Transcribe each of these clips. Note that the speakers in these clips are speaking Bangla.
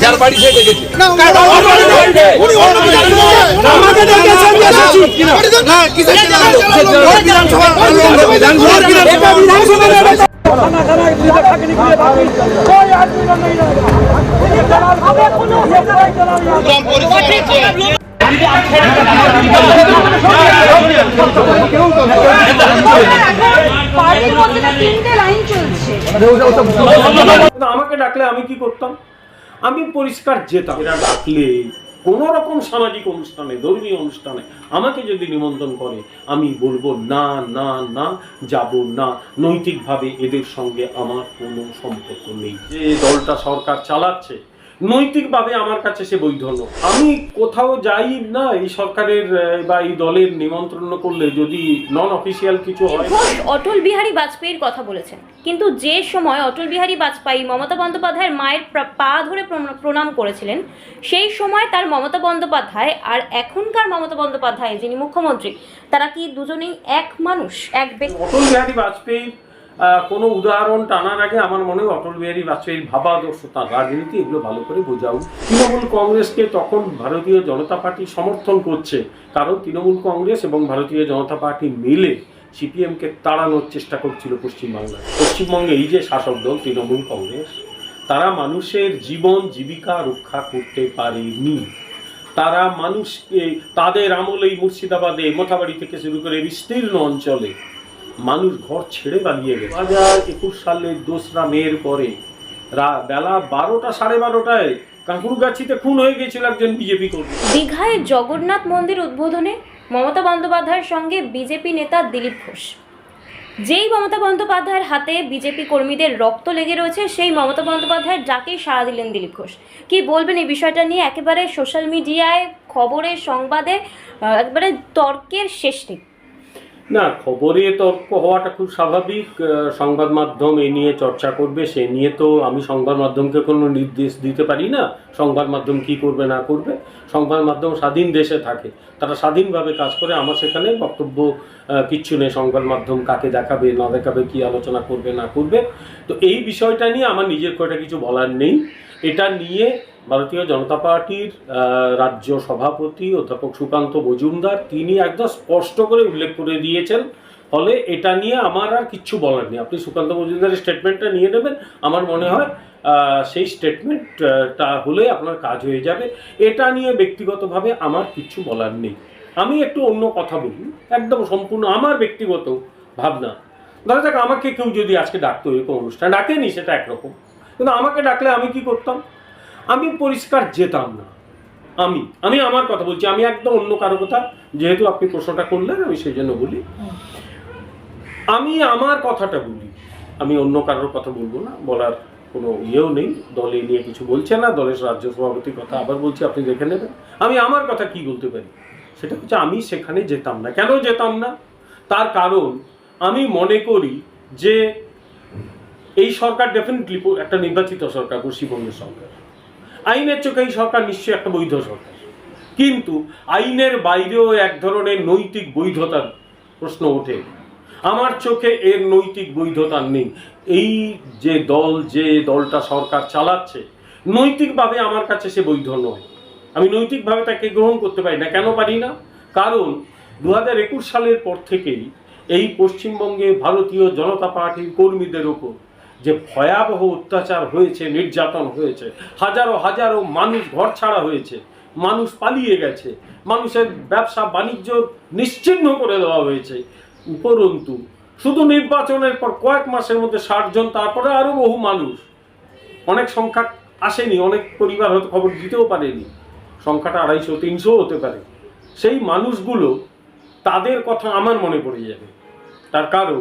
যার বাড়ি থেকে গেছে আমাকে ডাকলে আমি কি করতাম আমি পরিষ্কার যেতাম। এরা ডাকলে কোন রকম সামাজিক অনুষ্ঠানে, ধর্মীয় অনুষ্ঠানে আমাকে যদি নিমন্ত্রণ করে, আমি বলব, না না না, যাব না। নৈতিকভাবে এদের সঙ্গে আমার কোনো সম্পর্ক নেই। যে দলটা সরকার চালাচ্ছে নৈতিকভাবে আমার কাছে সে বৈধ নয়। আমি কোথাও যাই না এই সরকারের বা এই দলের নিমন্ত্রণ করলে যদি নন অফিসিয়াল কিছু হয় অটল বিহারী বাজপেয়ীর কথা বলেছেন। কিন্তু যে সময় অটল বিহারী বাজপেয়ী মমতা বন্দ্যোপাধ্যায়ের মায়ের পা ধরে প্রণ- প্রণাম করেছিলেন সেই সময় তার মমতা বন্দ্যোপাধ্যায় আর এখনকার মমতা বন্দ্যোপাধ্যায় যিনি মুখ্যমন্ত্রী তারা কি দুজনেই এক মানুষ এক ব্যক্তি? অটল বিহারী বাজপেয়ীর আহ, কোনো উদাহরণ টানার আগে আমার মনে হয় অটল বিহারী বাজপেয়ীর ভাবাদর্শ, তার রাজনীতি, এগুলো ভালো করে বোঝাও। তৃণমূল কংগ্রেসকে তখন ভারতীয় জনতা পার্টি সমর্থন করছে, কারণ তৃণমূল কংগ্রেস এবং ভারতীয় জনতা পার্টি মিলে সিপিএমকে তাড়ানোর চেষ্টা করছিল পশ্চিমবাংলায়। পশ্চিমবঙ্গে এই যে শাসক দল, তৃণমূল কংগ্রেস, তারা মানুষের জীবন জীবিকা রক্ষা করতে পারেনি। তারা মানুষকে, তাদের আমলেই মুর্শিদাবাদে, মোথাবাড়ি থেকে শুরু করে বিস্তীর্ণ অঞ্চলে মানুষ ঘর ছেড়ে পালিয়ে গেছে। হাজার একুশ সালের দোসরা মেয়ের পরে বেলা বারোটা সাড়ে বারোটায় কাঁকুরগাছিতে খুন হয়ে গেছিল একজন বিজেপি কর্মী। দীঘায় জগন্নাথ মন্দির উদ্বোধনে মমতা বন্দ্যোপাধ্যায়ের সঙ্গে বিজেপি নেতা দিলীপ ঘোষ। যেই মমতা বন্দ্যোপাধ্যায়ের হাতে বিজেপি কর্মীদের রক্ত লেগে রয়েছে, সেই মমতা বন্দ্যোপাধ্যায়ের ডাকেই সাড়া দিলেন দিলীপ ঘোষ। কি বলবেন এই বিষয়টা নিয়ে? একেবারে সোশ্যাল মিডিয়ায়, খবরে, সংবাদে একেবারে তর্কের শেষ নেই না, খবরে তর্ক হওয়াটা খুব স্বাভাবিক সংবাদ মাধ্যম এ নিয়ে চর্চা করবে, সে নিয়ে তো আমি সংবাদ মাধ্যমকে কোনো নির্দেশ দিতে পারি না, সংবাদ মাধ্যম কি করবে না করবে, সংবাদ মাধ্যম স্বাধীন দেশে থাকে, তারা স্বাধীনভাবে কাজ করে, আমার সেখানে বক্তব্য কিচ্ছু নেই, সংবাদ মাধ্যম কাকে দেখাবে, না দেখাবে, কি আলোচনা করবে, না করবে, তো এই বিষয়টা নিয়ে আমার নিজের কয়টা কিছু বলার নেই, এটা নিয়ে ভারতীয় জনতা পার্টির রাজ্য সভাপতি অধ্যাপক সুকান্ত মজুমদার, তিনি একদম স্পষ্ট করে উল্লেখ করে দিয়েছেন। ফলে এটা নিয়ে আমার আর কিচ্ছু বলার নেই। আপনি সুকান্ত মজুমদারের স্টেটমেন্টটা নিয়ে নেবেন। আমার মনে হয় সেই স্টেটমেন্টটা হলে আপনার কাজ হয়ে যাবে। এটা নিয়ে ব্যক্তিগতভাবে আমার কিচ্ছু বলার নেই। আমি একটু অন্য কথা বলি। একদম সম্পূর্ণ আমার ব্যক্তিগত ভাবনা। ধরা যাক, আমাকে কেউ যদি আজকে ডাকতো এরকম অনুষ্ঠান, ডাকেনি সেটা একরকম। কিন্তু আমাকে ডাকলে আমি কি করতাম? আমি পরিষ্কার যেতাম না। আমি আমি আমার কথা বলছি, আমি একদম অন্য কারও কথা, যেহেতু আপনি প্রশ্নটা করলেন, আমি সেই জন্য বলি। আমি আমার কথাটা বলি। আমি অন্য কারোর কথা বলব না, বলার কোনো ইয়েও নেই, দলে নিয়ে কিছু বলছে না, দলের রাজ্য সভাপতির কথা আবার বলছি, আপনি দেখে নেবেন। আমি আমার কথা কি বলতে পারি? সেটা হচ্ছে আমি সেখানে যেতাম না। কেন যেতাম না? তার কারণ, আমি মনে করি যে এই সরকার ডেফিনেটলি একটা নির্বাচিত সরকার, পশ্চিমবঙ্গের সরকার। আইনের চোখে এই সরকার নিশ্চয়ই একটা বৈধ সরকার। কিন্তু আইনের বাইরেও এক ধরনের নৈতিক বৈধতার প্রশ্ন ওঠে। আমার চোখে এর নৈতিক বৈধতা নেই। এই যে দল, যে দলটা সরকার চালাচ্ছে, নৈতিকভাবে আমার কাছে সে বৈধ নয়। আমি নৈতিকভাবে তাকে গ্রহণ করতে পারি না। কেন পারি না? কারণ দু হাজার একুশ সালের পর থেকেই এই পশ্চিমবঙ্গে ভারতীয় জনতা পার্টির কর্মীদের ওপর যে ভয়াবহ অত্যাচার হয়েছে, নির্যাতন হয়েছে, হাজারো হাজারো মানুষ ঘর ছাড়া হয়েছে, মানুষ পালিয়ে গেছে, মানুষের ব্যবসা বাণিজ্য নিশ্চিহ্ন করে দেওয়া হয়েছে। উপরন্তু, শুধু নির্বাচনের পর কয়েক মাসের মধ্যে ষাট জন, তারপরে আরও বহু মানুষ। অনেক সংখ্যা আসেনি, অনেক পরিবার হয়তো খবর দিতেও পারেনি। সংখ্যাটা আড়াইশো, তিনশো হতে পারে। সেই মানুষগুলো, তাদের কথা আমার মনে পড়ে যাবে। তার কারণ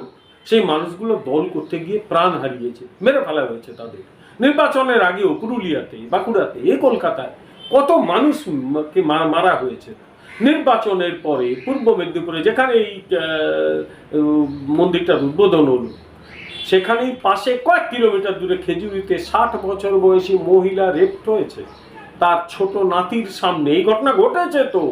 সেই মানুষগুলো দল করতে গিয়ে প্রাণ হারিয়েছে, মেরে ফেলা হয়েছে তাদের। নির্বাচনের আগেও পুরুলিয়াতে, বাঁকুড়াতে, এ কলকাতায় কত মানুষকে মারা হয়েছে। নির্বাচনের পরে পূর্ব মেদিনীপুরে যেখানে এই মন্দিরটার উদ্বোধন হলো, সেখানেই পাশে কয়েক কিলোমিটার দূরে খেজুরিতে ষাট বছর বয়সী মহিলা রেপ হয়েছে। তার ছোট নাতির সামনে এই ঘটনা ঘটেছে তো।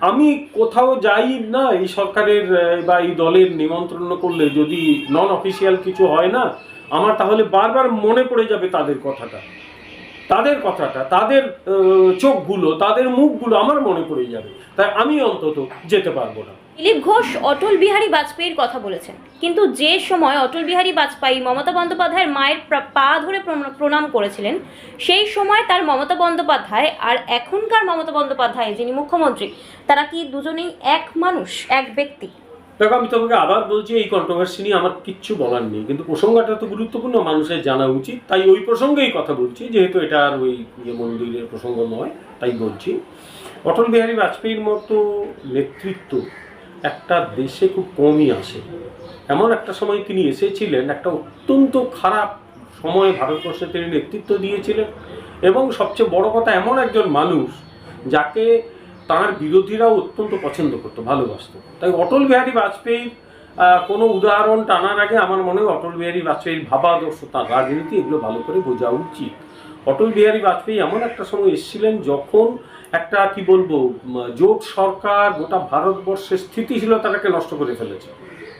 আমি কোথাও যাই না, এই সরকারের বা এই দলের নিমন্ত্রণ করলে যদি নন অফিসিয়াল কিছু হয় না, আমার তাহলে বারবার মনে পড়ে যাবে তাদের কথাটা। তাদের কথাটা, তাদের চোখগুলো, তাদের মুখগুলো আমার মনে পড়ে যাবে। তাই আমি অন্তত যেতে পারব না। দিলীপ ঘোষ, অটল বিহারী বাজপেয়ীর কথা বলেছেন। কিন্তু যে সময় অটল বিহারী বাজপেয়ী মমতা বন্দ্যোপাধ্যায়ের মায়ের পা ধরে প্রণ- প্রণাম করেছিলেন, সেই সময় তার মমতা বন্দ্যোপাধ্যায় আর এখনকার মমতা বন্দ্যোপাধ্যায়, যিনি মুখ্যমন্ত্রী, তারা কি দুজনেই এক মানুষ, এক ব্যক্তি? দেখো, আমি তোমাকে আবার বলছি, এই কন্ট্রোভার্সি নিয়ে আমার কিচ্ছু বলার নেই। কিন্তু প্রসঙ্গটা তো গুরুত্বপূর্ণ, মানুষের জানা উচিত। তাই ওই প্রসঙ্গেই কথা বলছি, যেহেতু এটা আর ওই যে মন্দিরের প্রসঙ্গ নয়, তাই বলছি। অটল বিহারী বাজপেয়ীর মতো নেতৃত্ব একটা দেশে খুব কমই আসে। এমন একটা সময় তিনি এসেছিলেন, একটা অত্যন্ত খারাপ সময়ে ভারতবর্ষে তিনি নেতৃত্ব দিয়েছিলেন এবং সবচেয়ে বড় কথা, এমন একজন মানুষ যাকে তার বিরোধীরাও অত্যন্ত পছন্দ করতো, ভালোবাসত। তাই অটল বিহারী বাজপেয়ীর কোনো উদাহরণ টানার আগে আমার মনে হয় অটল বিহারী বাজপেয়ীর ভাবাদর্শ, তার রাজনীতি এগুলো ভালো করে বোঝা উচিত। অটল বিহারী বাজপেয়ী এমন একটা সময় এসেছিলেন যখন একটা, কি বলব জোট সরকার গোটা ভারতবর্ষের স্থিতিশীলতাটাকে নষ্ট করে ফেলেছে।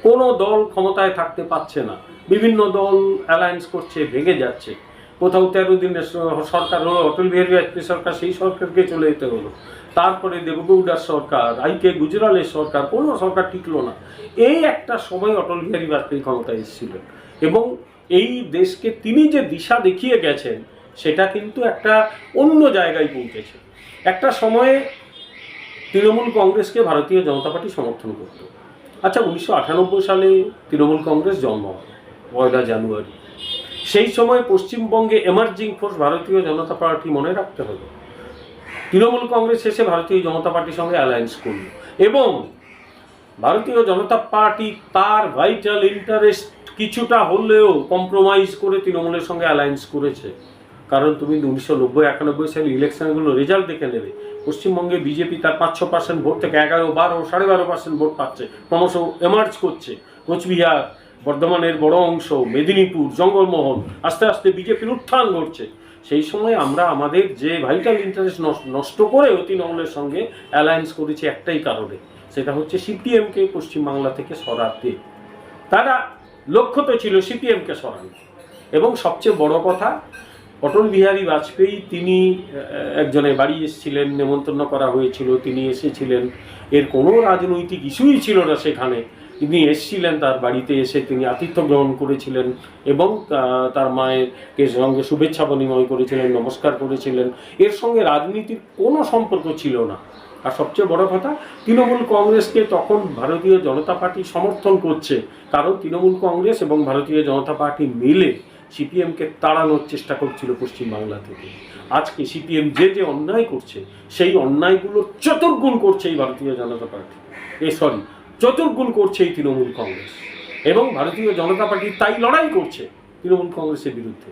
কোনো দল ক্ষমতায় থাকতে পারছে না। বিভিন্ন দল অ্যালায়েন্স করছে, ভেঙে যাচ্ছে। কোথাও তেরো দিনের সরকার হলো, অটল বিহারী বাজপেয়ী সরকার, সেই সরকারকে চলে যেতে হলো। তারপরে দেবগৌড়ার সরকার, আইকে গুজরালের সরকার, কোনো সরকার টিকলো না। এই একটা সময় অটল বিহারী বাজপেয়ী ক্ষমতায় এসেছিলেন। এবং এই দেশকে তিনি যে দিশা দেখিয়ে গেছেন, সেটা কিন্তু একটা অন্য জায়গায় পৌঁছেছে। একটা সময়ে তৃণমূল কংগ্রেসকে ভারতীয় জনতা পার্টি সমর্থন করত। আচ্ছা উনিশশো আটানব্বই সালে তৃণমূল কংগ্রেস জন্ম হয়, পয়লা জানুয়ারি। সেই সময় পশ্চিমবঙ্গে এমার্জিং ফোর্স ভারতীয় জনতা পার্টি মনে রাখতে হবে। তৃণমূল কংগ্রেস এসে ভারতীয় জনতা পার্টির সঙ্গে অ্যালায়েন্স করল এবং ভারতীয় জনতা পার্টি তার ভাইটাল ইন্টারেস্ট কিছুটা হলেও কম্প্রোমাইজ করে তৃণমূলের সঙ্গে অ্যালায়েন্স করেছে। কারণ তুমি উনিশশো নব্বই, একানব্বই সালে ইলেকশনগুলো রেজাল্ট দেখে নেবে। পশ্চিমবঙ্গে বিজেপি তার পাঁচ, ছ পার্সেন্ট ভোট থেকে এগারো, বারো, সাড়ে বারো পার্সেন্ট ভোট পাচ্ছে। ক্রমশ এমার্জ করছে। কোচবিহার, বর্ধমানের বড় অংশ, মেদিনীপুর, জঙ্গলমহল, আস্তে আস্তে বিজেপির উত্থান ঘটছে। সেই সময় আমরা আমাদের যে ভাইটাল ইন্টারেস্ট নষ্ট করে অতি তৃণমূলের সঙ্গে অ্যালায়েন্স করেছি একটাই কারণে। সেটা হচ্ছে সিপিএমকে পশ্চিমবাংলা থেকে সরাতে তারা লক্ষ্য তো ছিল সিপিএমকে সরানো। এবং সবচেয়ে বড় কথা অটল বিহারী বাজপেয়ী তিনি একজনের বাড়ি এসেছিলেন, নেমন্তন্ন করা হয়েছিল, তিনি এসেছিলেন। এর কোনো রাজনৈতিক ইস্যুই ছিল না সেখানে। তিনি এসেছিলেন, তার বাড়িতে এসে তিনি আতিথ্য গ্রহণ করেছিলেন এবং তার মায়েরকে সঙ্গে শুভেচ্ছা বিনিময় করেছিলেন, নমস্কার করেছিলেন। এর সঙ্গে রাজনীতির কোনো সম্পর্ক ছিল না। আর সবচেয়ে বড় কথা, তৃণমূল কংগ্রেসকে তখন ভারতীয় জনতা পার্টি সমর্থন করছে। কারণ তৃণমূল কংগ্রেস এবং ভারতীয় জনতা পার্টি মিলে সিপিএমকে তাড়ানোর চেষ্টা করছিল পশ্চিমবাংলা থেকে। আজকে সিপিএম যে যে অন্যায় করছে, সেই অন্যায়গুলো চতুর্গুণ করছে এই ভারতীয় জনতা পার্টি। এ সরি চতুর্গুণ করছে এই তৃণমূল কংগ্রেস। এবং ভারতীয় জনতা পার্টি তাই লড়াই করছে তৃণমূল কংগ্রেসের বিরুদ্ধে।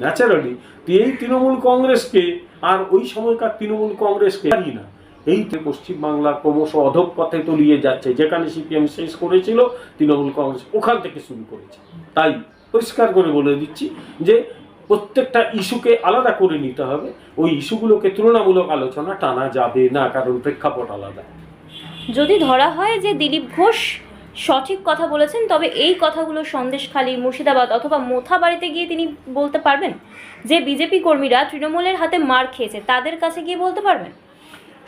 ন্যাচারালি এই তৃণমূল কংগ্রেসকে আর ওই সময়কার তৃণমূল কংগ্রেসকে জানি না। এই যে পশ্চিমবাংলা ক্রমশ অধঃপথে তলিয়ে যাচ্ছে, যেখানে সিপিএম শেষ করেছিল, তৃণমূল কংগ্রেস ওখান থেকে শুরু করেছে। তাই পরিষ্কার করে বলে দিচ্ছি যে প্রত্যেকটা ইস্যুকে আলাদা করে নিতে হবে। ওই ইস্যুগুলোকে তুলনামূলক আলোচনা টানা যাবে না কারণ প্রেক্ষাপট আলাদা। যদি ধরা হয় যে দিলীপ ঘোষ সঠিক কথা বলেছেন তবে এই কথাগুলো সন্দেশখালী মুর্শিদাবাদ অথবা মোথা বাড়িতে গিয়ে তিনি বলতে পারবেন? যে বিজেপি কর্মীরা তৃণমূলের হাতে মার খেয়েছে তাদের কাছে গিয়ে বলতে পারবেন?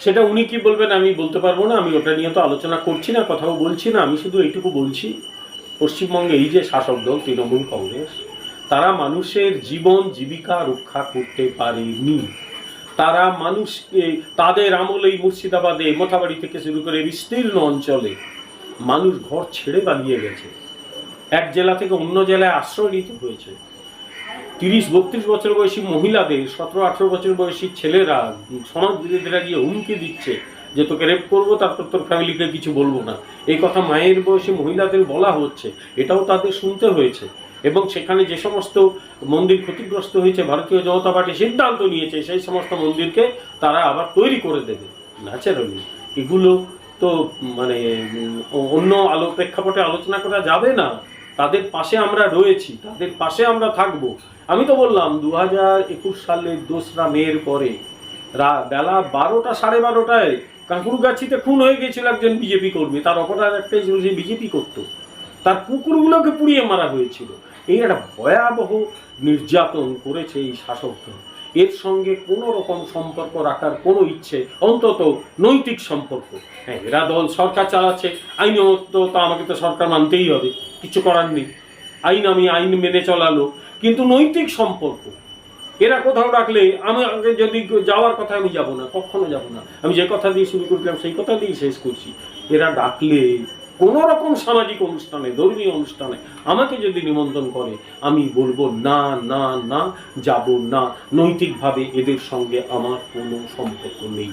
সেটা উনি কি বলবেন আমি বলতে পারব না আমি ওটা নিয়ে তো আলোচনা করছি না কথাও বলছি না আমি শুধু এইটুকু বলছি পশ্চিমবঙ্গে এই যে শাসক দল, তৃণমূল কংগ্রেস, তারা মানুষের জীবন জীবিকা রক্ষা করতে পারেনি। তারা মানুষকে, তাদের আমলেই মুর্শিদাবাদে, মোথাবাড়ি থেকে শুরু করে বিস্তীর্ণ অঞ্চলে মানুষ ঘর ছেড়ে পালিয়ে গেছে। এক জেলা থেকে অন্য জেলায় আশ্রয় নিতে হয়েছে। তিরিশ, বত্রিশ বছর বয়সী মহিলাদের, সতেরো, আঠেরো বছর বয়সী ছেলেরা সমাজ বিরোধীরা গিয়ে হুমকি দিচ্ছে। যে তোকে রেপ করব, তারপর তোর ফ্যামিলিকে কিছু বলব না। এই কথা মায়ের বয়সী মহিলাদের বলা হচ্ছে, এটাও তাদের শুনতে হয়েছে। এবং সেখানে যে সমস্ত মন্দির ক্ষতিগ্রস্ত হয়েছে, ভারতীয় জনতা পার্টি সিদ্ধান্ত নিয়েছে, সেই সমস্ত মন্দিরকে তারা আবার তৈরি করে দেবে। ন্যাচারালি এগুলো তো মানে অন্য আলো, প্রেক্ষাপটে আলোচনা করা যাবে না। তাদের পাশে আমরা রয়েছি, তাদের পাশে আমরা থাকব। আমি তো বললাম দু হাজার একুশ সালের দোসরা মেয়ের পরে বেলা বারোটা সাড়ে বারোটায় কাঁকুরগাছিতে খুন হয়ে গেছিল একজন বিজেপি কর্মী, তার অপরাধ একটাই ছিল যে বিজেপি করতো। তার কুকুরগুলোকে পুড়িয়ে মারা হয়েছিল। এই একটা ভয়াবহ নির্যাতন করেছে এই শাসকদল এর সঙ্গে কোনো রকম সম্পর্ক রাখার কোনো ইচ্ছে, অন্তত নৈতিক সম্পর্ক। হ্যাঁ এরা দল সরকার চালাচ্ছে আইনত তা আমাকে তো সরকার মানতেই হবে, কিছু করার নেই। আইন আমি আইন মেনে চলালো, কিন্তু নৈতিক সম্পর্ক এরা কোথাও ডাকলে আমি যদি যাওয়ার কথা আমি যাব না, কখনো যাব না। আমি যে কথা দিয়ে শুরু করছিলাম, সেই কথা দিয়ে শেষ করছি। এরা ডাকলে কোনো রকম সামাজিক অনুষ্ঠানে, ধর্মীয় অনুষ্ঠানে আমাকে যদি নিমন্ত্রণ করে, আমি বলব, না না না, যাব না। নৈতিকভাবে এদের সঙ্গে আমার কোনো সম্পর্ক নেই।